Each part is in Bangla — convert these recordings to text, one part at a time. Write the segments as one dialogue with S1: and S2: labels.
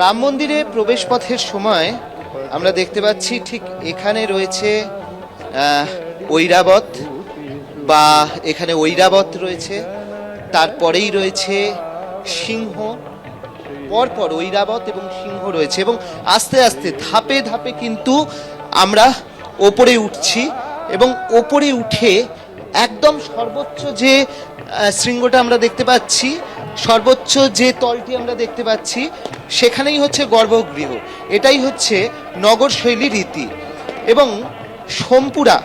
S1: রাম মন্দিরে প্রবেশ পথের সময় আমরা দেখতে পাচ্ছি ঠিক এখানে রয়েছে ঐরাবত বা এখানে ঐরাবত রয়েছে, তারপরেই রয়েছে সিংহ, পরপর ঐরাবত এবং সিংহ রয়েছে এবং আস্তে আস্তে, ধাপে ধাপে কিন্তু আমরা ওপরে উঠছি এবং ওপরে উঠে একদম সর্বোচ্চ যে শৃঙ্গটা আমরা দেখতে পাচ্ছি সর্বোচ্চ যে তলটি আমরা দেখতে পাচ্ছি, সেখানেই হচ্ছে গর্ভগৃহ। এটাই হচ্ছে নগর শৈলী রীতি। এবং সোমপুরা,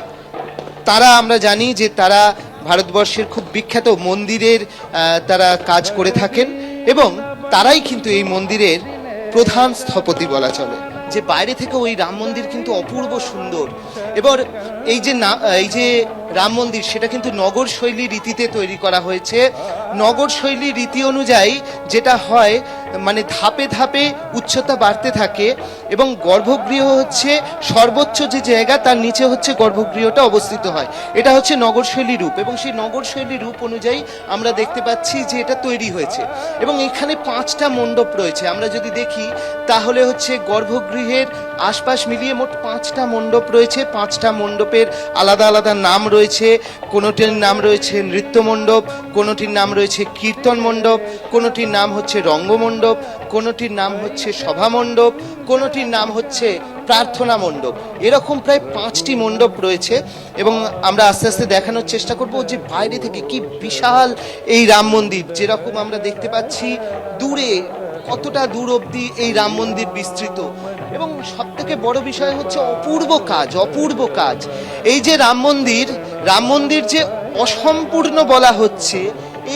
S1: তারা আমরা জানি যে তারা ভারতবর্ষের খুব বিখ্যাত মন্দিরের তারা কাজ করে থাকেন এবং তারাই কিন্তু এই মন্দিরের প্রধান স্থপতি বলা চলে। যে বাইরে থেকে ওই রাম মন্দির কিন্তু অপূর্ব সুন্দর। এবার এই যে না, এই যে রাম মন্দির, সেটা কিন্তু নগর শৈলী রীতিতে তৈরি করা হয়েছে। নগর শৈলী রীতি অনুযায়ী যেটা হয় মানে ধাপে ধাপে উচ্চতা বাড়তে থাকে এবং গর্ভগৃহ হচ্ছে সর্বোচ্চ যে জায়গা, তার নিচে হচ্ছে গর্ভগৃহটা অবস্থিত হয়। এটা হচ্ছে নগরশৈলী রূপ এবং সেই নগরশৈলী রূপ অনুযায়ী আমরা দেখতে পাচ্ছি যে এটা তৈরি হয়েছে। এবং এখানে পাঁচটা মণ্ডপ রয়েছে। আমরা যদি দেখি, তাহলে হচ্ছে গর্ভগৃহের আশপাশ মিলিয়ে মোট পাঁচটা মণ্ডপ রয়েছে। পাঁচটা মণ্ডপের আলাদা আলাদা নাম রয়েছে কোনোটির নাম রয়েছে নৃত্য মণ্ডপ কোনোটির নাম রয়েছে কীর্তন মণ্ডপ কোনোটির নাম হচ্ছে রঙ্গমণ্ডপ, কোনোটির নাম হচ্ছে সভা মণ্ডপ কোনোটির নাম হচ্ছে প্রার্থনা মণ্ডপ এরকম প্রায় পাঁচটি মণ্ডপ রয়েছে এবং আমরা আস্তে আস্তে দেখানোর চেষ্টা করব যে বাইরে থেকে কি বিশাল এই রাম মন্দির, যেরকম আমরা দেখতে পাচ্ছি দূরে, কতটা দূর অবধি এই রাম মন্দির বিস্তৃত। এবং সব থেকে বড় বিষয় হচ্ছে অপূর্ব কাজ অপূর্ব কাজ। এই যে রাম মন্দির রাম মন্দির যে অসম্পূর্ণ বলা হচ্ছে,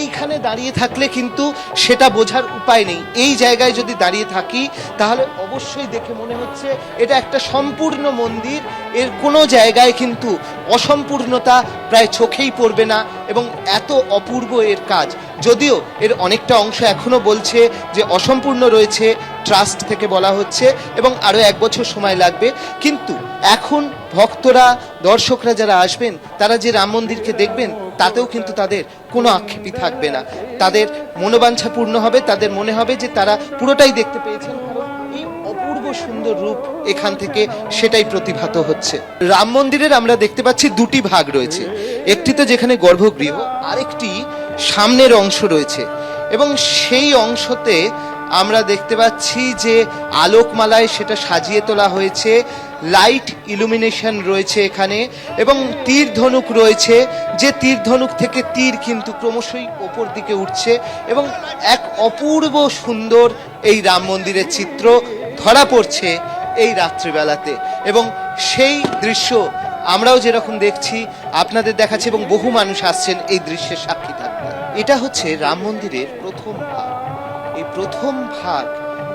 S1: এইখানে দাঁড়িয়ে থাকলে কিন্তু সেটা বোঝার উপায় নেই। এই জায়গায় যদি দাঁড়িয়ে থাকি, তাহলে অবশ্যই দেখে মনে হচ্ছে এটা একটা সম্পূর্ণ মন্দির। এর কোনো জায়গায় কিন্তু অসম্পূর্ণতা প্রায় চোখেই পড়বে না এবং এত অপূর্ব এর কাজ। যদিও এর অনেকটা অংশ এখনও বলছে যে অসম্পূর্ণ রয়েছে ট্রাস্ট থেকে বলা হচ্ছে এবং আরও এক বছর সময় লাগবে। কিন্তু এখন ভক্তরা, দর্শকরা যারা আসবেন, তারা যে রাম মন্দিরকে দেখবেন, তাতেও কিন্তু তাদের কোনো আক্ষেপই থাকবে না। তাদের মনোবাঞ্ছা পূর্ণ হবে, তাদের মনে হবে যে তারা পুরোটাই দেখতে পেয়েছেন। সুন্দর রূপ এখান থেকে সেটাই প্রতিভাত হচ্ছে। রাম মন্দিরের আমরা দেখতে পাচ্ছি দুটি ভাগ রয়েছে। একটি তো যেখানে গর্ভগৃহ, আরেকটি সামনের অংশ রয়েছে। এবং সেই অংশতে আমরা দেখতে পাচ্ছি যে আলোকমালায় সেটা সাজিয়ে তোলা হয়েছে। লাইট ইলুমিনেশন রয়েছে এখানে এবং তীর ধনুক রয়েছে। যে তীর ধনুক থেকে তীর কিন্তু ক্রমশই ওপর দিকে উঠছে এবং এক অপূর্ব সুন্দর এই রাম মন্দিরের চিত্র ধরা পড়ছে এই রাত্রিবেলাতে। এবং সেই দৃশ্য আমরাও যেরকম দেখছি, আপনাদের দেখাচ্ছে এবং বহু মানুষ আসছেন এই দৃশ্যের সাক্ষী থাকতে। এটা হচ্ছে রাম মন্দিরের প্রথম প্রথম ভাগ,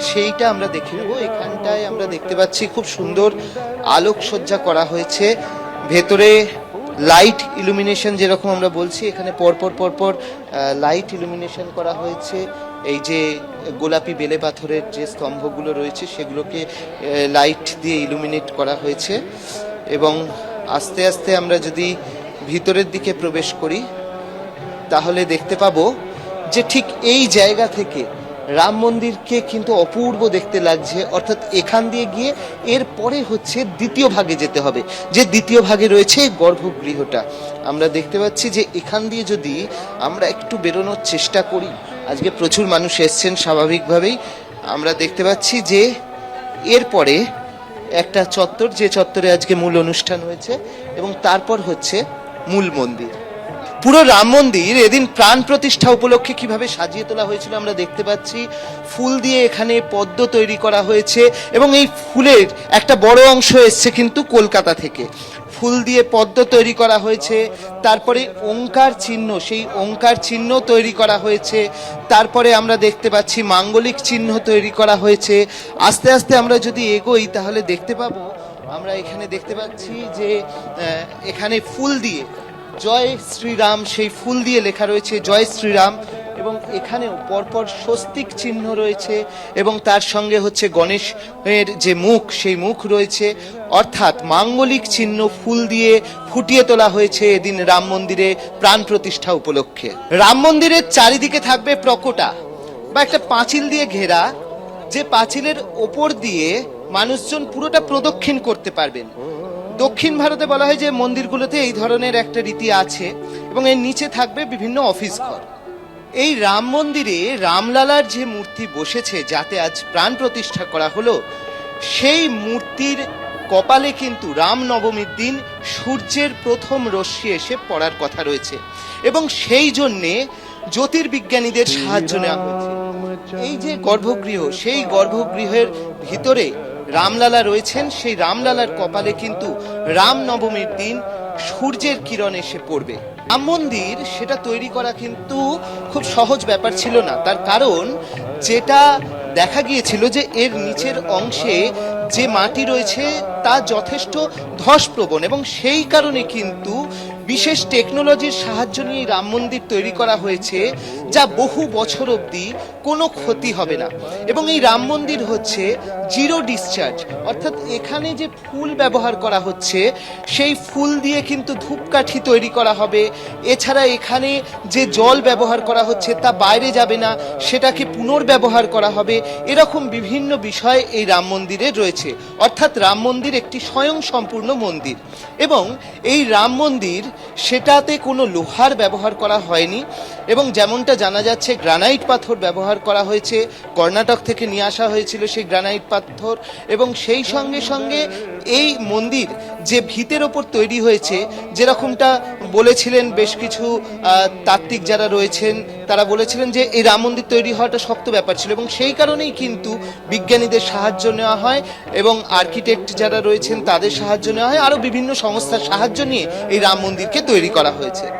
S1: সেইটা আমরা দেখে নেব। এখানটায় আমরা দেখতে পাচ্ছি খুব সুন্দর আলোকসজ্জা করা হয়েছে। ভেতরে লাইট ইলুমিনেশন যেরকম আমরা বলছি, এখানে পরপর পরপর লাইট ইলুমিনেশন করা হয়েছে। এই যে গোলাপি বেলে পাথরের যে স্তম্ভগুলো রয়েছে, সেগুলোকে লাইট দিয়ে ইলুমিনেট করা হয়েছে। এবং আস্তে আস্তে আমরা যদি ভিতরের দিকে প্রবেশ করি, তাহলে দেখতে পাবো যে ঠিক এই জায়গা থেকে রাম মন্দিরকে কিন্তু অপূর্ব দেখতে লাগছে। অর্থাৎ এখান দিয়ে গিয়ে এর পরে হচ্ছে দ্বিতীয় ভাগে যেতে হবে। যে দ্বিতীয় ভাগে রয়েছে গর্ভগৃহটা। আমরা দেখতে পাচ্ছি যে এখান দিয়ে যদি আমরা একটু বেরোনোর চেষ্টা করি, আজকে প্রচুর মানুষ এসছেন স্বাভাবিকভাবেই। আমরা দেখতে পাচ্ছি যে এরপরে একটা চত্বর, যে চত্বরে আজকে মূল অনুষ্ঠান হয়েছে, এবং তারপর হচ্ছে মূল মন্দির। পুরো রাম মন্দির এদিন প্রাণ প্রতিষ্ঠা উপলক্ষে কীভাবে সাজিয়ে তোলা হয়েছিল আমরা দেখতে পাচ্ছি। ফুল দিয়ে এখানে পদ্ম তৈরি করা হয়েছে এবং এই ফুলের একটা বড় অংশ এসছে কিন্তু কলকাতা থেকে। ফুল দিয়ে পদ্ম তৈরি করা হয়েছে, তারপরে ওঙ্কার চিহ্ন, সেই ওঙ্কার চিহ্ন তৈরি করা হয়েছে, তারপরে আমরা দেখতে পাচ্ছি মাঙ্গলিক চিহ্ন তৈরি করা হয়েছে। আস্তে আস্তে আমরা যদি এগোই তাহলে দেখতে পাবো, আমরা এখানে দেখতে পাচ্ছি যে এখানে ফুল দিয়ে জয় শ্রীরাম, সেই ফুল দিয়ে লেখা রয়েছে, জয় শ্রীরাম। এবং এখানেও পরপর স্বস্তিক চিহ্ন রয়েছে এবং তার সঙ্গে হচ্ছে গণেশের যে মুখ, সেই মুখ রয়েছে। অর্থাৎ মাঙ্গলিক চিহ্ন ফুল দিয়ে ফুটিয়ে তোলা হয়েছে এদিন রাম মন্দিরে প্রাণ প্রতিষ্ঠা উপলক্ষে। রাম মন্দিরের চারিদিকে থাকবে প্রকোটা বা একটা পাঁচিল দিয়ে ঘেরা। যে পাঁচিলের ওপর দিয়ে মানুষজন পুরোটা প্রদক্ষিণ করতে পারবেন। দক্ষিণ ভারতে বলা হয় যে মন্দিরগুলোতে এই ধরনের একটা রীতি আছে এবং এর নিচে থাকবে বিভিন্ন অফিস ঘর। এই রাম মন্দিরে রামলালার যে মূর্তি বসেছে যাতে আজ প্রাণ প্রতিষ্ঠা করা হলো, সেই মূর্তির কপালে কিন্তু রাম নবমীর দিন সূর্যের প্রথম রশ্মি এসে পড়ার কথা রয়েছে এবং সেই জন্যে জ্যোতির্বিজ্ঞানীদের সাহায্য নেওয়া হয়েছে। এই যে গর্ভগৃহ, সেই গর্ভগৃহের ভিতরে রামলালা রয়েছেন, সেই রামলালার কপালে কিন্তু রামনবমীর দিন সূর্যের কিরণ এসে পড়বে। রাম মন্দির সেটা তৈরি করা কিন্তু খুব সহজ ব্যাপার ছিল না। তার কারণ যেটা দেখা গিয়েছিল যে এর নিচের অংশে যে মাটি রয়েছে তা যথেষ্ট ধসপ্রবণ এবং সেই কারণে কিন্তু বিশেষ টেকনোলজির সাহায্য নিয়ে রাম মন্দির তৈরি করা হয়েছে, যা বহু বছর অবধি কোনো ক্ষতি হবে না। এবং এই রাম মন্দির হচ্ছে জিরো ডিসচার্জ অর্থাৎ এখানে যে ফুল ব্যবহার করা হচ্ছে, সেই ফুল দিয়ে কিন্তু ধূপকাঠি তৈরি করা হবে। এছাড়া এখানে যে জল ব্যবহার করা হচ্ছে তা বাইরে যাবে না, সেটাকে পুনর্ব্যবহার করা হবে। এরকম বিভিন্ন বিষয় এই রাম মন্দিরে রয়েছে। অর্থাৎ রাম মন্দির একটি স্বয়ং সম্পূর্ণ মন্দির। এবং এই রাম মন্দির সেটাতে কোনো লোহার ব্যবহার করা হয়নি এবং যেমনটা জানা যাচ্ছে, গ্রানাইট পাথর ব্যবহার করা হয়েছে, কর্ণাটক থেকে নিয়ে আসা হয়েছিল সেই গ্রানাইট পাথর এবং সেই সঙ্গে সঙ্গে এই মন্দির যে ভিতের ওপর তৈরি হয়েছে, যেরকমটা বলেছিলেন বেশ কিছু তাত্ত্বিক যারা রয়েছেন, তারা বলেছিলেন যে এই রাম মন্দির তৈরি হওয়াটা শক্ত ব্যাপার ছিল এবং সেই কারণেই কিন্তু বিজ্ঞানীদের সাহায্য নেওয়া হয় এবং আর্কিটেক্ট যারা রয়েছেন তাদের সাহায্য নেওয়া হয়, আরও বিভিন্ন সংস্থার সাহায্য নিয়ে এই রাম মন্দিরকে তৈরি করা হয়েছে।